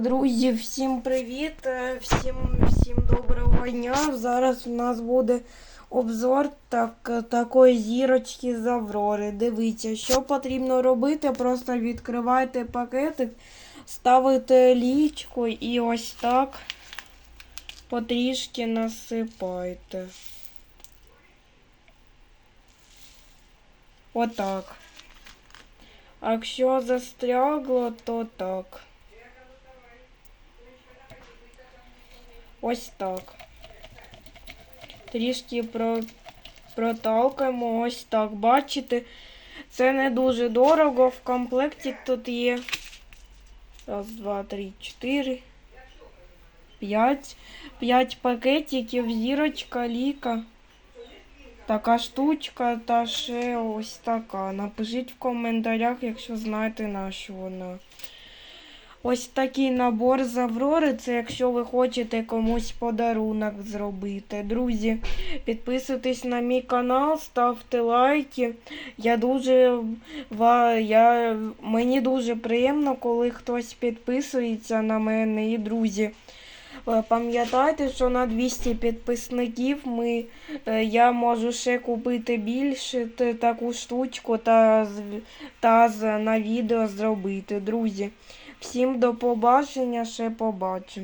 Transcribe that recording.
Друзі, всім привіт! е, Всім, всім доброго дня. Зараз у нас буде обзор так, такої зірочки з Аврори. Дивіться, що потрібно робити. Просто відкривайте пакетик, ставите лічку і ось так потрішки насипайте. Отак. А якщо застрягло, то так. Ось так. Трішки про... проталкаємо. Ось так. Бачите, це не дуже дорого. В комплекті тут є. Раз, два, три, чотири. П'ять. П'ять пакетиків, зірочка, ліка. Така штучка та ще ось така. Напишіть в коментарях, якщо знаєте на що вона. Ось такий набор з Аврори. Це якщо ви хочете комусь подарунок зробити. Друзі, підписуйтесь на мій канал, ставте лайки. Я дуже я, мені дуже приємно, коли хтось підписується на мене. І друзі. е, Пам'ятайте, що на 200 підписників ми, е, я можу ще купити більше таку штучку та, та на відео зробити. Друзі, всім до побачення, ще побачимо.